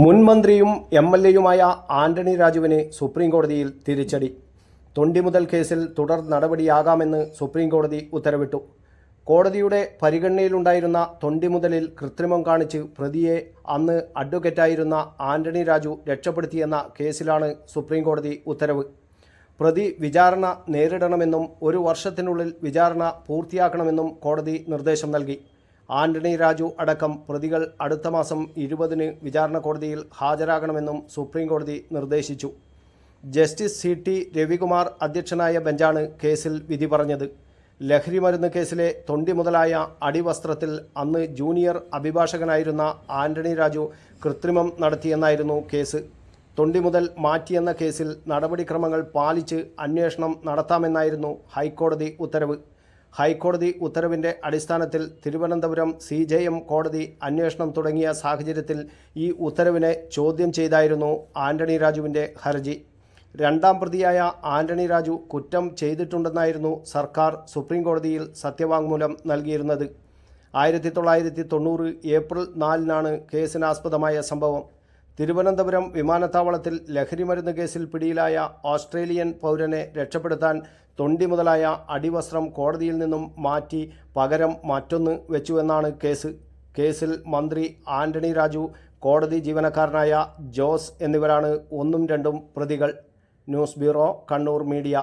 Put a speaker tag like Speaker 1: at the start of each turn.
Speaker 1: മുൻ മന്ത്രിയും M L എയുമായ ആന്റണി രാജുവിന് സുപ്രീംകോടതിയിൽ തിരിച്ചടി. തൊണ്ടി മുതൽ കേസിൽ തുടർ നടപടിയാകാമെന്ന് സുപ്രീംകോടതി ഉത്തരവിട്ടു. കോടതിയുടെ പരിഗണനയിലുണ്ടായിരുന്ന തൊണ്ടി മുതലിൽ കൃത്രിമം കാണിച്ച് പ്രതിയെ അന്ന് അഡ്വക്കേറ്റായിരുന്ന ആന്റണി രാജു രക്ഷപ്പെടുത്തിയെന്ന കേസിലാണ് സുപ്രീംകോടതി ഉത്തരവ്. പ്രതി വിചാരണ നേരിടണമെന്നും ഒരു വർഷത്തിനുള്ളിൽ വിചാരണ പൂർത്തിയാക്കണമെന്നും കോടതി നിർദ്ദേശം നൽകി. ആന്റണി രാജു അടക്കം പ്രതികൾ അടുത്ത മാസം ഇരുപതിന് വിചാരണ കോടതിയിൽ ഹാജരാകണമെന്നും സുപ്രീം കോടതി നിർദ്ദേശിച്ചു. ജസ്റ്റിസ് സി ടി രവികുമാർ അധ്യക്ഷനായ ബെഞ്ചാണ് കേസിൽ വിധി പറഞ്ഞത്. ലഹരി മരുന്ന് കേസിലെ തൊണ്ടി മുതലായ അടിവസ്ത്രത്തിൽ അന്ന് ജൂനിയർ അഭിഭാഷകനായിരുന്ന ആന്റണി രാജു കൃത്രിമം നടത്തിയെന്നായിരുന്നു കേസ്. തൊണ്ടി മുതൽ മാറ്റിയെന്ന കേസിൽ നടപടിക്രമങ്ങൾ പാലിച്ച് അന്വേഷണം നടത്താമെന്നായിരുന്നു ഹൈക്കോടതി ഉത്തരവ്. ഹൈക്കോടതി ഉത്തരവിന്റെ അടിസ്ഥാനത്തിൽ തിരുവനന്തപുരം സി ജെ എം കോടതി അന്വേഷണം തുടങ്ങിയ സാഹചര്യത്തിൽ ഈ ഉത്തരവിനെ ചോദ്യം ചെയ്തായിരുന്നു ആന്റണി രാജുവിന്റെ ഹർജി. രണ്ടാം പ്രതിയായ ആന്റണി രാജു കുറ്റം ചെയ്തിട്ടുണ്ടെന്നായിരുന്നു സർക്കാർ സുപ്രീംകോടതിയിൽ സത്യവാങ്മൂലം നൽകിയിരുന്നത്. ആയിരത്തി തൊള്ളായിരത്തി തൊണ്ണൂറ് ഏപ്രിൽ നാലിനാണ് കേസിനാസ്പദമായ സംഭവം. തിരുവനന്തപുരം വിമാനത്താവളത്തിൽ ലഹരിമരുന്ന് കേസിൽ പിടിയിലായ ഓസ്ട്രേലിയൻ പൗരനെ രക്ഷപ്പെടുത്താൻ തൊണ്ടി മുതലായ അടിവസ്ത്രം കോടതിയിൽ നിന്നും മാറ്റി പകരം മറ്റൊന്ന് വെച്ചുവെന്നാണ് കേസ്. കേസിൽ മന്ത്രി ആന്റണി രാജു കോടതി ജീവനക്കാരനായ ജോസ് എന്നിവരാണ് ഒന്നും രണ്ടും പ്രതികൾ. News bureau Kannur media.